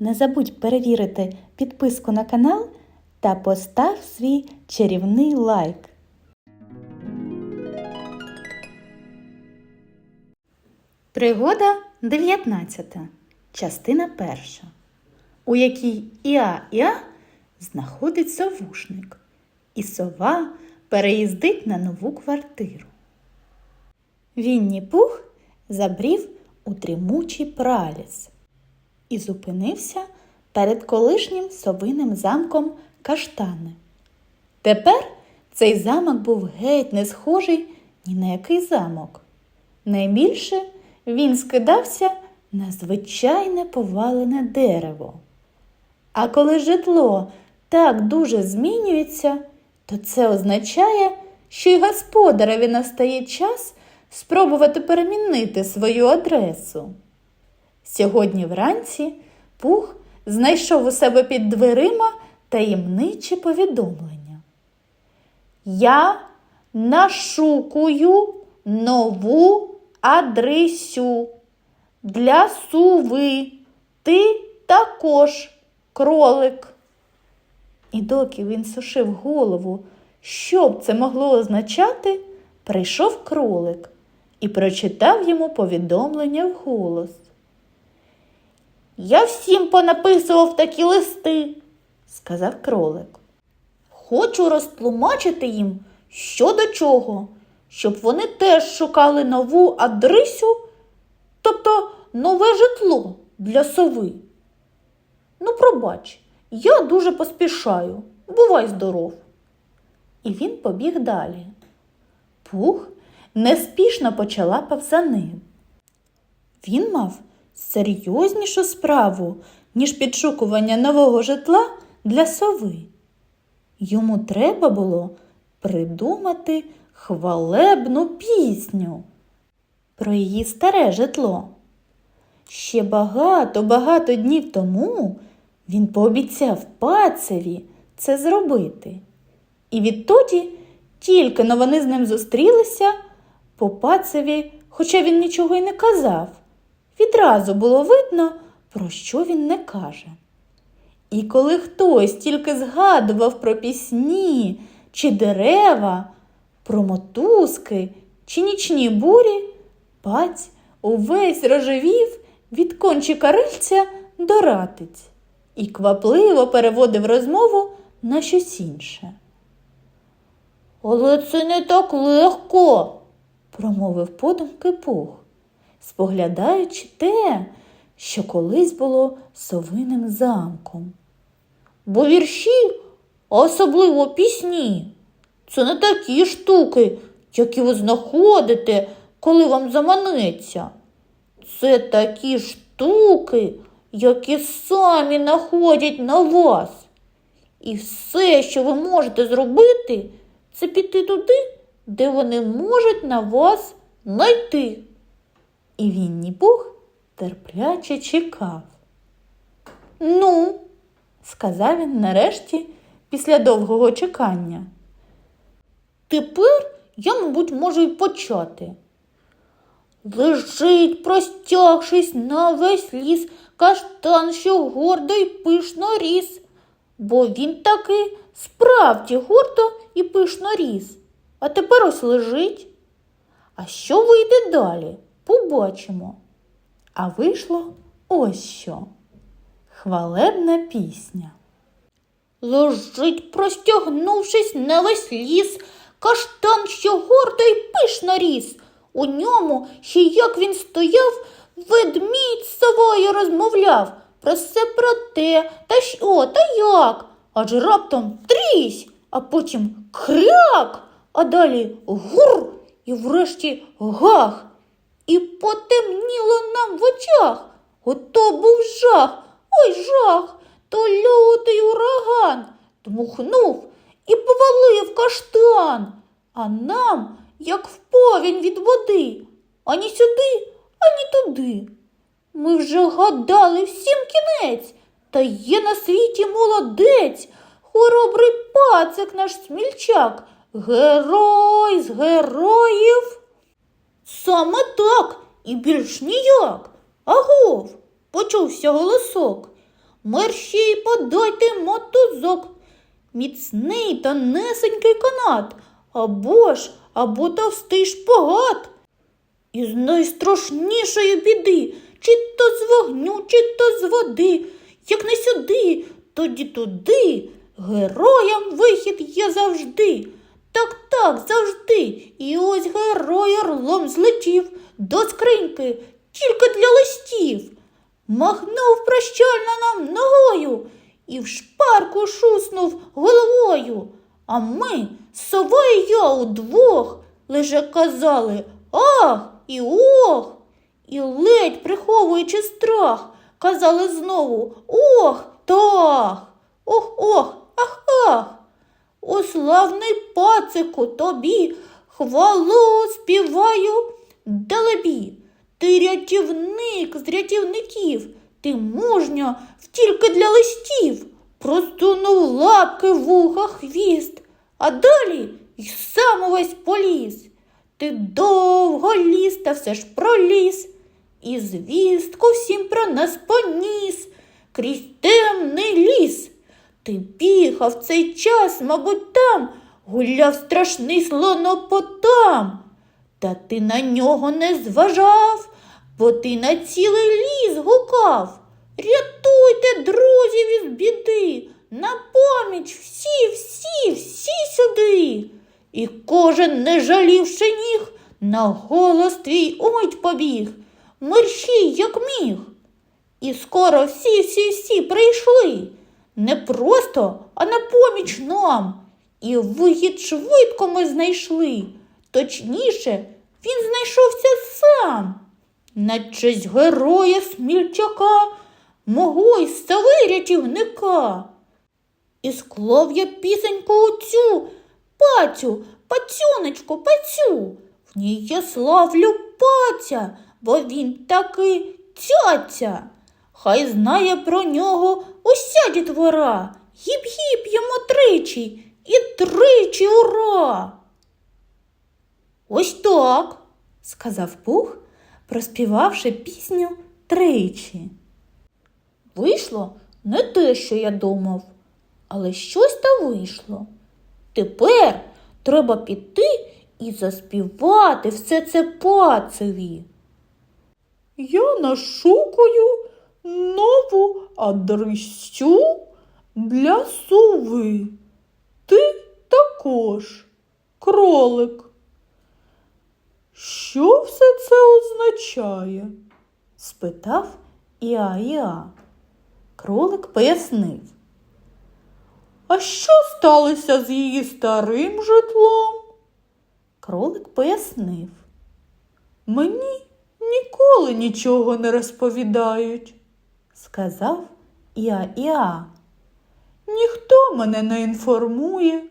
Не забудь перевірити підписку на канал та постав свій чарівний лайк. Пригода 19. Частина перша, у якій Іа Іа знаходить совушник, і сова переїздить на нову квартиру. Вінні Пух забрів у дрімучий праліс і зупинився перед колишнім совиним замком Каштани. Тепер цей замок був геть не схожий ні на який замок. Найбільше він скидався на звичайне повалене дерево. А коли житло так дуже змінюється, то це означає, що й господареві настає час спробувати перемінити свою адресу. Сьогодні вранці Пух знайшов у себе під дверима таємниче повідомлення. Я нашукую нову адресю для суви. Ти також кролик. І доки він сушив голову, що б це могло означати, прийшов кролик і прочитав йому повідомлення вголос. Я всім понаписував такі листи, сказав кролик. Хочу розтлумачити їм, що до чого, щоб вони теж шукали нову адресу, тобто нове житло для сови. Ну, пробач, я дуже поспішаю. Бувай здоров. І він побіг далі. Пух неспішно почалапав за ним. Він мав серйознішу справу, ніж підшукування нового житла для сови. Йому треба було придумати хвалебну пісню про її старе житло. Ще багато-багато днів тому він пообіцяв пацеві це зробити. І відтоді, тільки но вони з ним зустрілися, по пацеві, хоча він нічого й не казав, відразу було видно, про що він не каже. І коли хтось тільки згадував про пісні чи дерева, про мотузки чи нічні бурі, паць увесь рожевів від кончика рильця до ратиць і квапливо переводив розмову на щось інше. Але це не так легко, промовив подумки Пух, споглядаючи те, що колись було совиним замком. Бо вірші, а особливо пісні, це не такі штуки, які ви знаходите, коли вам заманеться. Це такі штуки, які самі находять на вас. І все, що ви можете зробити, це піти туди, де вони можуть на вас знайти. І Вінні Пух терпляче чекав. Ну, сказав він нарешті після довгого чекання. Тепер я, мабуть, можу й почати. Лежить, простягшись на весь ліс, каштан, що гордо й пишно ріс, бо він таки справді гордо і пишно ріс. А тепер ось лежить. А що вийде далі? Побачимо. А вийшло ось що. Хвалебна пісня. Лежить, простягнувшись на весь ліс, каштан, що гордо й пишно ріс. У ньому, ще як він стояв, ведмідь з совою розмовляв про все про те, та що, та як. Аж раптом трісь, а потім кряк, а далі гур і врешті гах. І потемніло нам в очах. Ото був жах, ой жах, то лютий ураган дмухнув і повалив каштан, а нам, як в повінь від води, ані сюди, ані туди. Ми вже гадали всім кінець, та є на світі молодець, хоробрий пацик наш смільчак, герой з героїв. Саме так і більш ніяк. Агов, почувся голосок. мерщій подайте мотузок, міцний та несенький канат, або ж, або товстий шпагат. Із найстрашнішої біди, чи то з вогню, чи то з води, як не сюди, тоді туди, героям вихід є завжди. Так, так, завжди. І ось герой орлом злетів до скриньки, тільки для листів. Махнув прощально нам ногою і в шпарку шуснув головою. А ми, сова і я удвох, лише казали ах і ох, і ледь приховуючи страх, казали знову ох так, ох ох, ах ах. О, славний пацику тобі, хвалу співаю далебі. Ти рятівник з рятівників, ти мужньо тільки для листів, простунув лапки вуха хвіст, а далі й сам увесь поліз. Ти довго ліз та все ж проліз, і звістку всім про нас поніс крізь темний ліс. Ти бігав в цей час, мабуть, там гуляв страшний слонопотам. Та ти на нього не зважав, бо ти на цілий ліс гукав. Рятуйте, друзів із біди, на поміч всі, всі, всі сюди. І кожен, не жалівши ніг, на голос твій умить побіг, мерщій, як міг. І скоро всі, всі, всі прийшли. Не просто, а на поміч нам. І вихід швидко ми знайшли. Точніше, він знайшовся сам. На честь героя смільчака, мого й сови рятівника. І склав я пісеньку оцю, пацю, пацюнечку, пацю. В ній я славлю паця, бо він таки цяця. Хай знає про нього уся дітвора. Гіп-гіп йому тричі і тричі ура. Ось так, сказав Пух, проспівавши пісню тричі. Вийшло не те, що я думав, але щось та вийшло. Тепер треба піти і заспівати все це пацеві. Я нашукую нову адресю для сови. Ти також, кролик. Що все це означає? спитав Іа-Іа. Кролик пояснив. А що сталося з її старим житлом? Кролик пояснив. Мені ніколи нічого не розповідають, сказав Іа-Іа. Ніхто мене не інформує.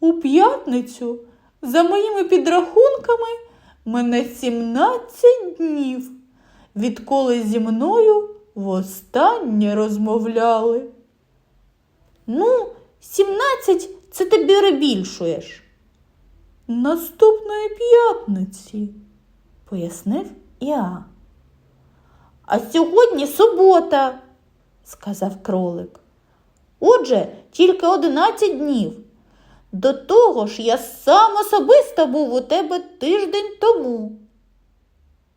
У п'ятницю, за моїми підрахунками, мене 17 днів, відколи зі мною востаннє розмовляли. Ну, 17 це ти перебільшуєш. Наступної п'ятниці, пояснив я. А сьогодні субота, сказав кролик. Отже, тільки 11 днів. До того ж, я сам особисто був у тебе тиждень тому.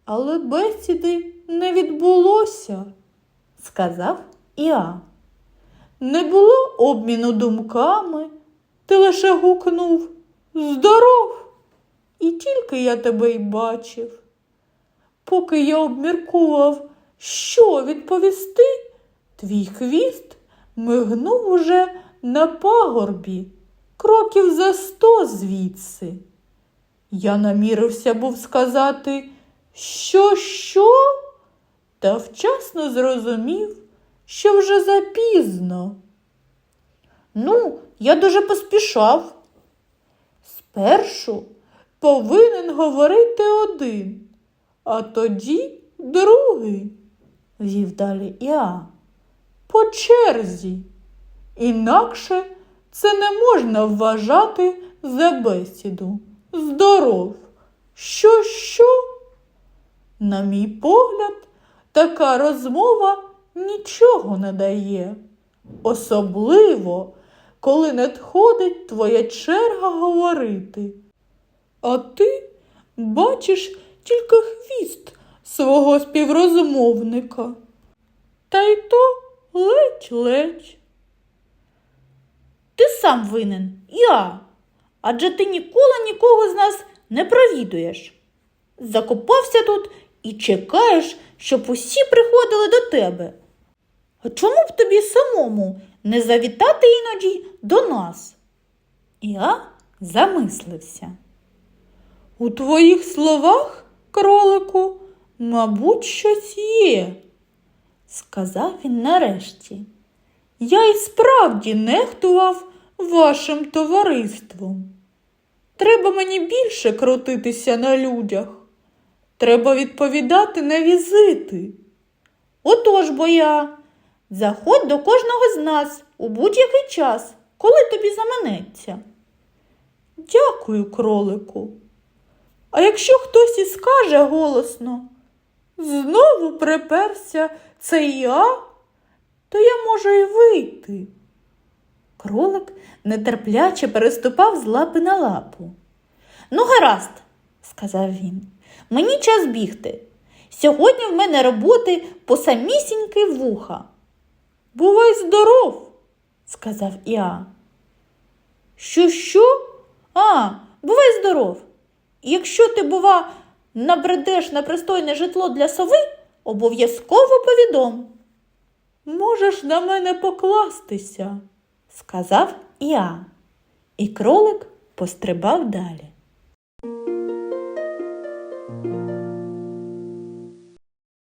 Але бесіди не відбулося, сказав Іа. Не було обміну думками, ти лише гукнув Здоров! І тільки я тебе й бачив. Поки я обміркував, що відповісти, твій хвіст мигнув уже на пагорбі, кроків за сто звідси. Я намірився був сказати, що, що, та вчасно зрозумів, що вже запізно. Ну, я дуже поспішав. Спершу повинен говорити один, а тоді другий, вів далі я. По черзі. Інакше це не можна вважати за бесіду. Здоров. Що, що? На мій погляд, така розмова нічого не дає. Особливо, коли надходить твоя черга говорити. А ти бачиш тільки хвіст свого співрозмовника. Та й то ледь-ледь. Ти сам винен, я. Адже ти ніколи нікого з нас не провідуєш. Закопався тут і чекаєш, щоб усі приходили до тебе. А чому б тобі самому не завітати іноді до нас? Я замислився. У твоїх словах, кролику, мабуть, щось є, сказав він нарешті. Я й справді нехтував вашим товариством. Треба мені більше крутитися на людях. Треба відповідати на візити. Отож бо я. Заходь до кожного з нас у будь-який час, коли тобі заманеться. Дякую, кролику. А якщо хтось і скаже голосно, знову приперся це я, то я можу й вийти. Кролик нетерпляче переступав з лапи на лапу. Ну, гаразд, сказав він, мені час бігти. Сьогодні в мене роботи по самісіньки вуха. Бувай здоров. сказав Іа. Що, що? А, бувай здоров. Якщо ти, бува, набредеш на пристойне житло для сови, обов'язково повідом, Можеш на мене покластися. сказав Іа. І кролик пострибав далі.